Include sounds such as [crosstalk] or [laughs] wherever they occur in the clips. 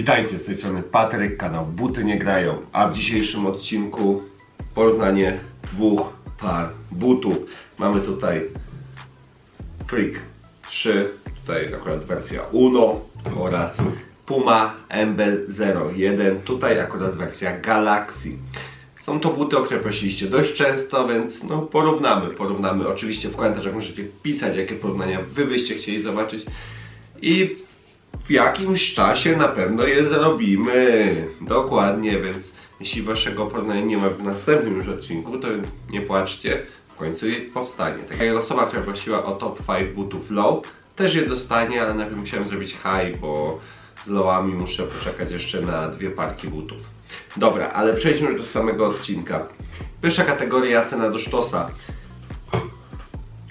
Witajcie, z tej strony Patryk, kanał Buty Nie Grają, a w dzisiejszym odcinku porównanie dwóch par butów. Mamy tutaj Freak 3, tutaj akurat wersja Uno oraz Puma MB01, tutaj akurat wersja Galaxy. Są to buty, o które prosiliście dość często, więc no porównamy, porównamy. Oczywiście w komentarzach możecie pisać, jakie porównania wy byście chcieli zobaczyć i w jakimś czasie na pewno je zrobimy. Dokładnie, więc jeśli waszego porównania nie ma w następnym już odcinku, to nie płaczcie, w końcu je powstanie. Tak jak osoba, która prosiła o top 5 butów low, też je dostanie, ale najpierw musiałem zrobić high, bo z lowami muszę poczekać jeszcze na dwie parki butów. Dobra, ale przejdźmy już do samego odcinka. Pierwsza kategoria cena do sztosa.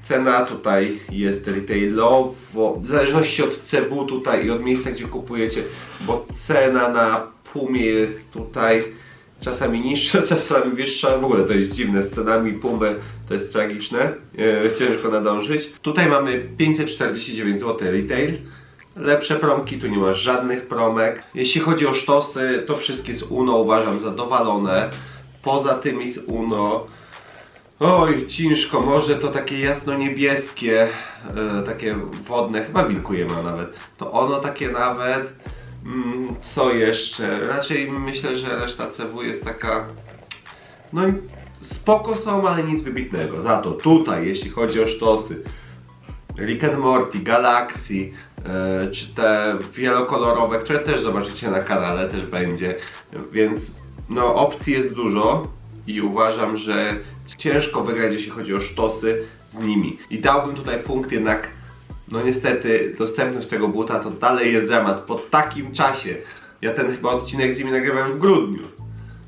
Cena tutaj jest retailowo, w zależności od CW tutaj i od miejsca, gdzie kupujecie, bo cena na Pumie jest tutaj czasami niższa, [laughs] czasami wyższa. W ogóle to jest dziwne, z cenami Pumy to jest tragiczne, e, ciężko nadążyć. Tutaj mamy 549 zł retail. Lepsze promki, tu nie ma żadnych promek. Jeśli chodzi o sztosy, to wszystkie z Uno uważam za dowalone. Poza tymi z Uno Oj, ciężko, może to takie jasno-niebieskie, e, takie wodne, chyba wilkuje ma nawet. To ono takie nawet, mm, co jeszcze? Raczej myślę, że reszta CW jest taka, no spoko są, ale nic wybitnego. Za to tutaj, jeśli chodzi o sztosy, Rick and Morty, Galaxy, e, czy te wielokolorowe, które też zobaczycie na kanale, też będzie, więc no opcji jest dużo i uważam, że ciężko wygrać, jeśli chodzi o sztosy z nimi. I dałbym tutaj punkt jednak, no niestety, dostępność tego buta to dalej jest dramat po takim czasie. Ja ten chyba odcinek z nimi nagrywałem w grudniu.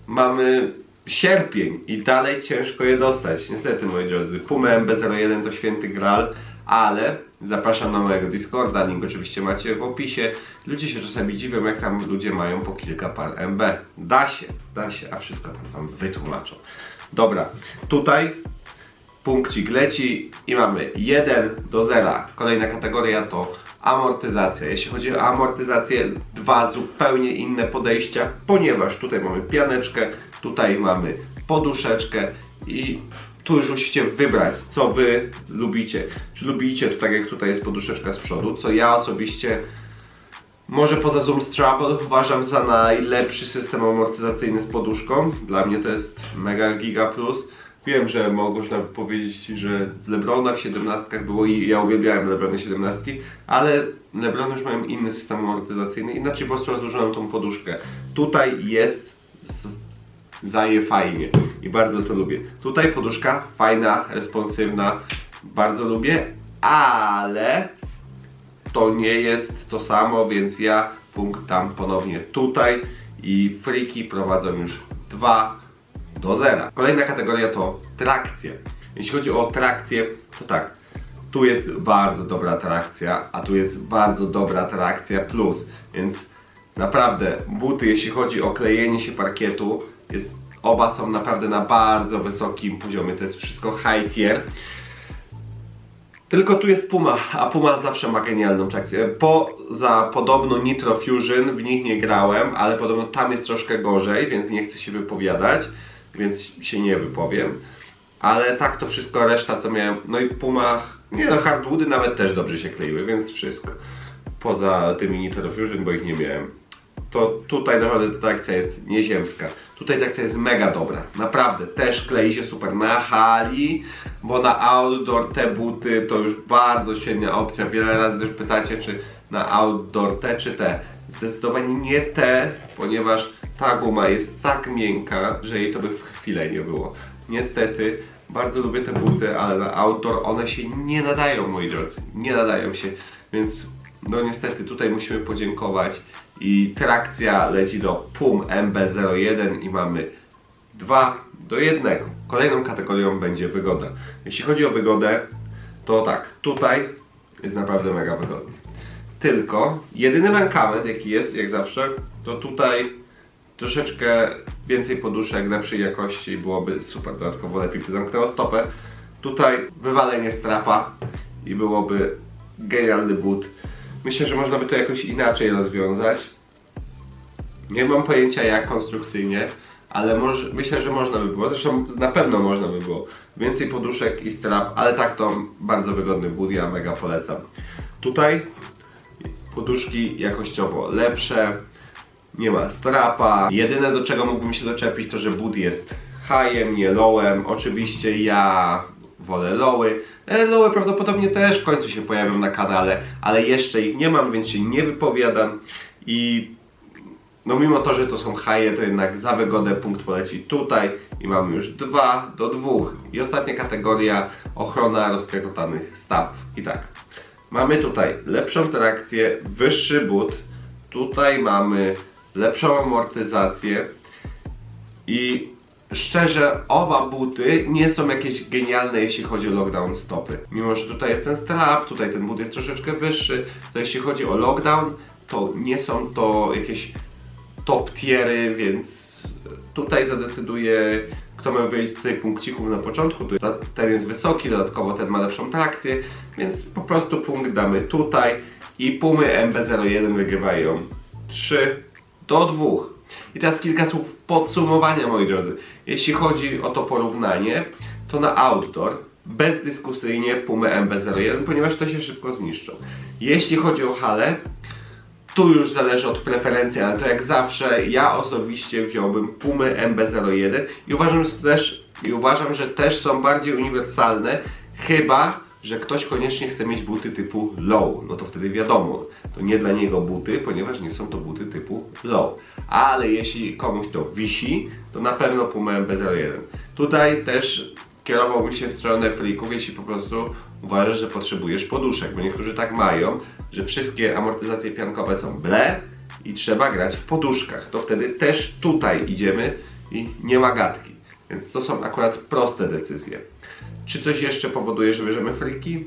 Mamy sierpień i dalej ciężko je dostać. Niestety, moi drodzy, Puma MB01 to święty gral, ale zapraszam na mojego Discorda, link oczywiście macie w opisie. Ludzie się czasami dziwią, jak tam ludzie mają po kilka par MB. Da się, da się, a wszystko tam wam wytłumaczą. Dobra, tutaj punkcik leci i mamy 1 do 0. Kolejna kategoria to amortyzacja. Jeśli chodzi o amortyzację, dwa zupełnie inne podejścia, ponieważ tutaj mamy pianeczkę, tutaj mamy poduszeczkę i tu już musicie wybrać, co wy lubicie. Czy lubicie to tak jak tutaj jest poduszeczka z przodu, co ja osobiście może poza Zoom Struggle uważam za najlepszy system amortyzacyjny z poduszką. Dla mnie to jest mega giga plus. Wiem, że można powiedzieć, że w Lebronach 17 było i ja uwielbiałem Lebrony 17, ale Lebrony już mają inny system amortyzacyjny, inaczej po prostu rozłożoną tą poduszkę. Tutaj jest z... zaje fajnie i bardzo to lubię. Tutaj poduszka fajna, responsywna, bardzo lubię, ale to nie jest to samo, więc ja punkt dam ponownie tutaj i friki prowadzą już 2 do 0. Kolejna kategoria to trakcje. Jeśli chodzi o trakcję, to tak, tu jest bardzo dobra trakcja, a tu jest bardzo dobra trakcja plus, więc naprawdę buty, jeśli chodzi o klejenie się parkietu, jest, oba są naprawdę na bardzo wysokim poziomie, to jest wszystko high tier. Tylko tu jest Puma, a Puma zawsze ma genialną trakcję. Poza podobno Nitro Fusion, w nich nie grałem, ale podobno tam jest troszkę gorzej, więc nie chcę się wypowiadać, więc się nie wypowiem. Ale tak to wszystko, reszta co miałem, no i Puma, nie no, hardwoody nawet też dobrze się kleiły, więc wszystko. Poza tymi Nitro Fusion, bo ich nie miałem. To tutaj naprawdę trakcja jest nieziemska. Tutaj trakcja jest mega dobra. Naprawdę, też klei się super na hali, bo na outdoor te buty to już bardzo świetna opcja. Wiele razy też pytacie, czy na outdoor te czy te. Zdecydowanie nie te, ponieważ ta guma jest tak miękka, że jej to by w chwilę nie było. Niestety, bardzo lubię te buty, ale na outdoor one się nie nadają, moi drodzy. Nie nadają się, więc no niestety tutaj musimy podziękować i trakcja leci do PUM MB01 i mamy 2 do 1. Kolejną kategorią będzie wygoda. Jeśli chodzi o wygodę, to tak, tutaj jest naprawdę mega wygodnie. Tylko jedyny mankament jaki jest, jak zawsze, to tutaj troszeczkę więcej poduszek lepszej jakości byłoby super. Dodatkowo lepiej by zamknęło stopę. Tutaj wywalenie strapa i byłoby genialny but. Myślę, że można by to jakoś inaczej rozwiązać. Nie mam pojęcia jak konstrukcyjnie, ale może, myślę, że można by było. Zresztą na pewno można by było. Więcej poduszek i strap, ale tak to bardzo wygodny but, ja mega polecam. Tutaj poduszki jakościowo lepsze, nie ma strapa. Jedyne do czego mógłbym się doczepić to, że but jest highem, nie lowem. Oczywiście ja wolę lowy. E, Lowy prawdopodobnie też w końcu się pojawią na kanale, ale jeszcze ich nie mam, więc się nie wypowiadam i no mimo to, że to są haje, to jednak za wygodę punkt poleci tutaj i mamy już 2 do 2. I ostatnia kategoria ochrona rozklekotanych stawów. I tak, mamy tutaj lepszą trakcję, wyższy but, tutaj mamy lepszą amortyzację i szczerze oba buty nie są jakieś genialne jeśli chodzi o lockdown stopy. Mimo, że tutaj jest ten strap, tutaj ten but jest troszeczkę wyższy, to jeśli chodzi o lockdown, to nie są to jakieś top tiery, więc tutaj zadecyduje kto miał więcej punkcików na początku. Ten jest wysoki, dodatkowo ten ma lepszą trakcję, więc po prostu punkt damy tutaj i Pumy MB01 wygrywają 3 do 2. I teraz kilka słów podsumowania, moi drodzy. Jeśli chodzi o to porównanie, to na outdoor bezdyskusyjnie Pumy MB01, ponieważ to się szybko zniszczą. Jeśli chodzi o halę, tu już zależy od preferencji, ale to jak zawsze ja osobiście wziąłbym Pumy MB01 i uważam, że też, i uważam, że też są bardziej uniwersalne, chyba że ktoś koniecznie chce mieć buty typu low, no to wtedy wiadomo, to nie dla niego buty, ponieważ nie są to buty typu low. Ale jeśli komuś to wisi, to na pewno Puma MB01. Tutaj też kierowałbym się w stronę freaków, jeśli po prostu uważasz, że potrzebujesz poduszek, bo niektórzy tak mają, że wszystkie amortyzacje piankowe są ble i trzeba grać w poduszkach. To wtedy też tutaj idziemy i nie ma gadki. Więc to są akurat proste decyzje. Czy coś jeszcze powoduje, że bierzemy friki?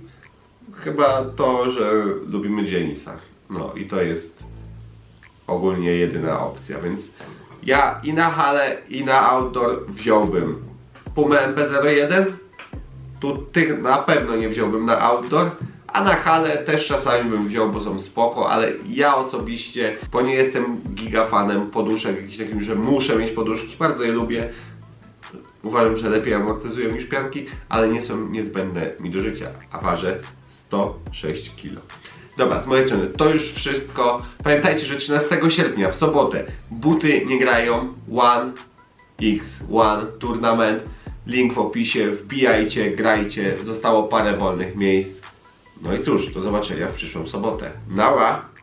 Chyba to, że lubimy Dzienisa. No i to jest ogólnie jedyna opcja, więc ja i na halę, i na outdoor wziąłbym Pumę MP01. Tu tych na pewno nie wziąłbym na outdoor. A na halę też czasami bym wziął, bo są spoko, ale ja osobiście, bo nie jestem gigafanem poduszek, jakiś takim, że muszę mieć poduszki, bardzo je lubię. Uważam, że lepiej amortyzują niż pianki, ale nie są niezbędne mi do życia, a ważę 106 kg. Dobra, z mojej strony to już wszystko. Pamiętajcie, że 13 sierpnia w sobotę buty nie grają One X1 Tournament. Link w opisie, wbijajcie, grajcie. Zostało parę wolnych miejsc. No i cóż, do zobaczenia w przyszłą sobotę. Nara!